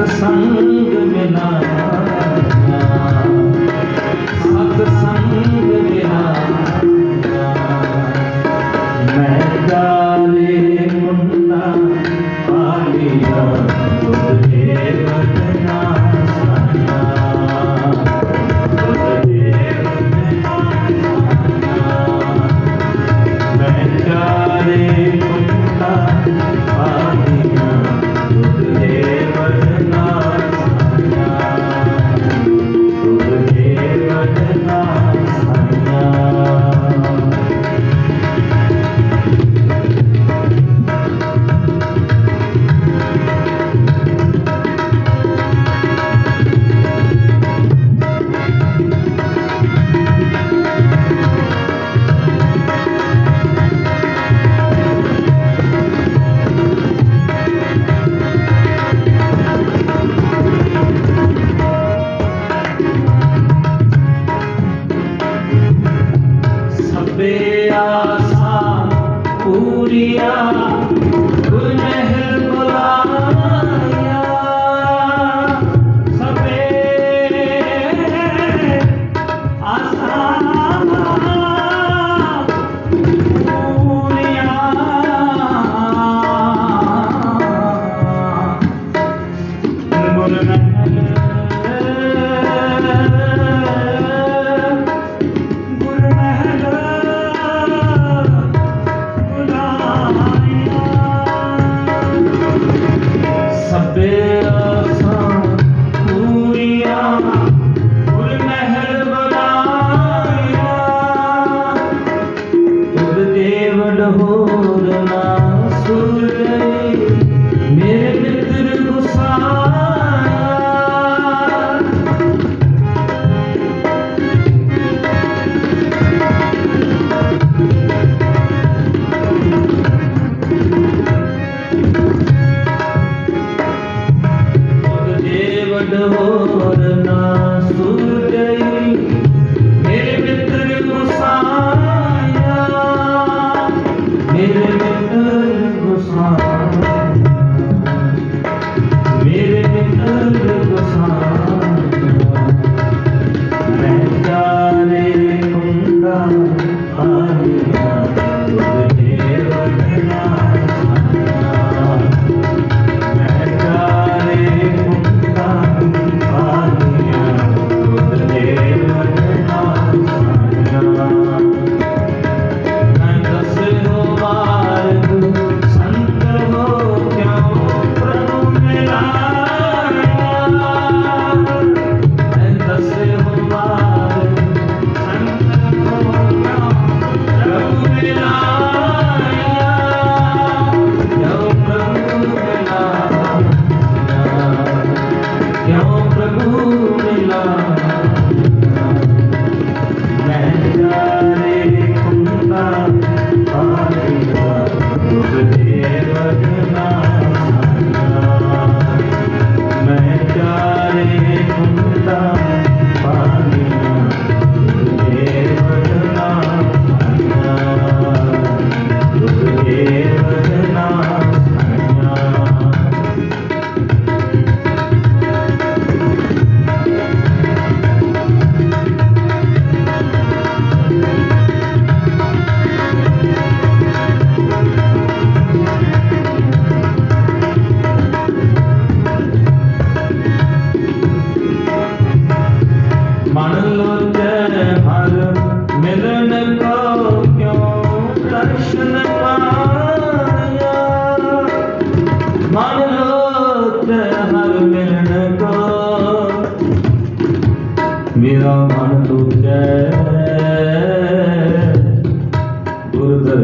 ਸਤ ਸੰਗ ਸਭੇ ਆਸਾਂ ਪੂਰੀਆਂ করুণা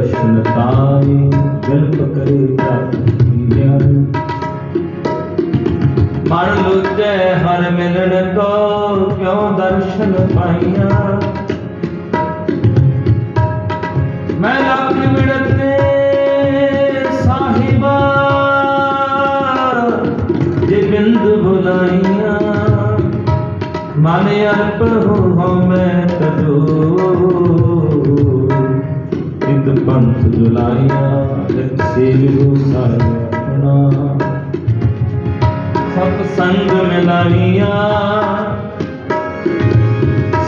ਦਰਸ਼ਨ ਤਾਈ ਜਲਪ ਕਰੇ ਜਾਤੀ ਮਨ ਲੁਜੈ ਹਰ ਮਿਲਣ ਕੋ ਕਿਉ ਦਰਸ਼ਨ ਪਾਈਆ? ਮੈਂ ਲੱਖ ਮਿਲਤੇ ਸਾਹਿਬਾ ਜੇ ਬਿੰਦ ਬੁਲਾਈਆਂ। ਮਨ ਅਰਪਣ ਹੋ ਮੈਂ ਪੰਥ ਜੁਲਾਈਆਂ ਜਿਤ ਸੇਵੂ ਸਰਣਾ ਸਭ ਸੰਗ ਮਿਲਾਈਆਂ,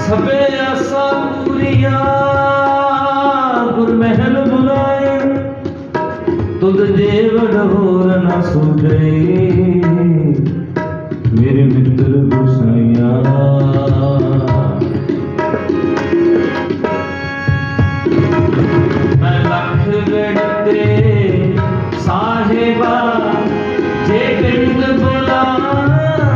ਸਭੇ ਆਸਾ ਪੂਰੀਆਂ ਗੁਰ ਮਹਿਲ ਬੁਲਾਏ। ਤੁਧ ਦੇਵ ਡੋਰ ਨਾ ਸੁਝੇ ਮੇਰੇ ਮਿੱਤਰ ਗੁਸਾਈਆਂ। না